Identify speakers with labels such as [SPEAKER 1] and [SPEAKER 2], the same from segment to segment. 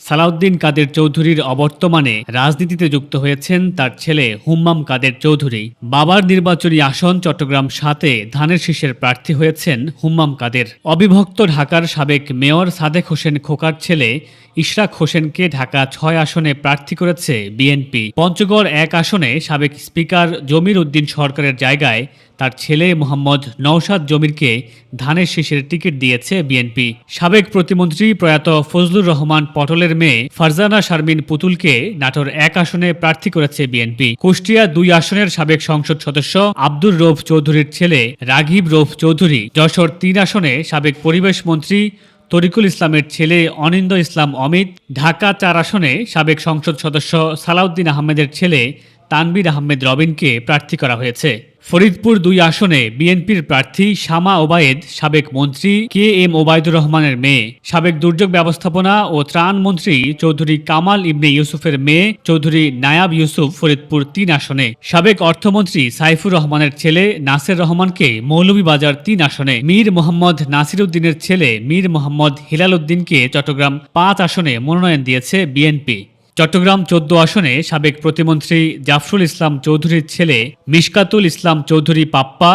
[SPEAKER 1] সালাউদ্দিন কাদের চৌধুরীর অবর্তমানে রাজনীতিতে যুক্ত হয়েছেন তার ছেলে হুম্মাম কাদের চৌধুরী। বাবার নির্বাচনী আসন চট্টগ্রাম সাতে ধানের শীষের প্রার্থী হয়েছেন হুম্মাম কাদের। অবিভক্ত ঢাকার সাবেক মেয়র সাদেক হোসেন খোকার ছেলে ইশরাক হোসেনকে ঢাকা ছয় আসনে প্রার্থী করেছে বিএনপি। পঞ্চগড় এক আসনে সাবেক স্পিকার জমির উদ্দিন সরকারের জায়গায় তার ছেলে মোহাম্মদ নওশাদ জমিরকে ধানের শীষের টিকিট দিয়েছে বিএনপি। সাবেক প্রতিমন্ত্রী প্রয়াত ফজলুর রহমান পটলের মেয়ে ফারজানা শারমিন পুতুলকে নাটোর এক আসনে প্রার্থী করেছে বিএনপি। কুষ্টিয়া দুই আসনের সাবেক সংসদ সদস্য আব্দুর রৌফ চৌধুরীর ছেলে রাগিব রৌফ চৌধুরী যশোর তিন আসনে সাবেক পরিবেশ মন্ত্রী তরিকুল ইসলামের ছেলে অনিন্দ ইসলাম অমিত, ঢাকা চার আসনে সাবেক সংসদ সদস্য সালাউদ্দিন আহমেদের ছেলে তানবির আহমেদ রবিনকে প্রার্থী করা হয়েছে। ফরিদপুর দুই আসনে বিএনপির প্রার্থী শামা ওবায়েদ, সাবেক মন্ত্রী কে এম ওবায়দুর রহমানের মেয়ে, সাবেক দুর্যোগ ব্যবস্থাপনা ও ত্রাণ মন্ত্রী চৌধুরী কামাল ইবনে ইউসুফের মেয়ে চৌধুরী নায়াব ইউসুফ ফরিদপুর তিন আসনে। সাবেক অর্থমন্ত্রী সাইফুর রহমানের ছেলে নাসির রহমানকে মৌলভীবাজার তিন আসনে। মীর মোহাম্মদ নাসির উদ্দিনের ছেলে মীর মোহাম্মদ হিলাল উদ্দিনকে চট্টগ্রাম পাঁচ আসনে মনোনয়ন দিয়েছে বিএনপি। চট্টগ্রাম চোদ্দ আসনে সাবেক প্রতিমন্ত্রী জাফরুল ইসলাম চৌধুরীর ছেলে মিশকাতুল ইসলাম চৌধুরী পাপ্পা,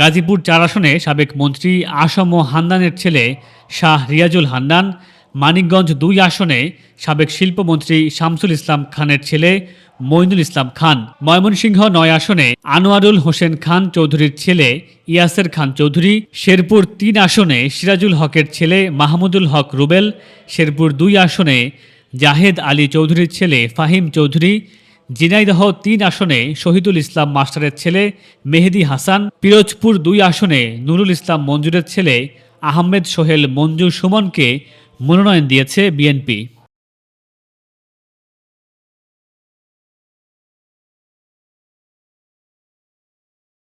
[SPEAKER 1] গাজীপুর চার আসনে সাবেক মন্ত্রী আসম হান্দানের ছেলে শাহ রিয়াজুল হান্নান, মানিকগঞ্জ দুই আসনে সাবেক শিল্পমন্ত্রী শামসুল ইসলাম খানের ছেলে মইনুল ইসলাম খান। ময়মনসিংহ নয় আসনে আনোয়ারুল হোসেন খান চৌধুরীর ছেলে ইয়াসের খান চৌধুরী, শেরপুর তিন আসনে সিরাজুল হকের ছেলে মাহমুদুল হক রুবেল, শেরপুর দুই আসনে জাহেদ আলী চৌধুরীর ছেলে ফাহিম চৌধুরী, জিনাইদহ তিন আসনে শহীদুল ইসলাম মাস্টারের ছেলে মেহেদি হাসান, পিরোজপুর দুই আসনে নুরুল ইসলাম মঞ্জুরের ছেলে আহমেদ সোহেল মঞ্জু সুমনকে মনোনয়ন দিয়েছে বিএনপি।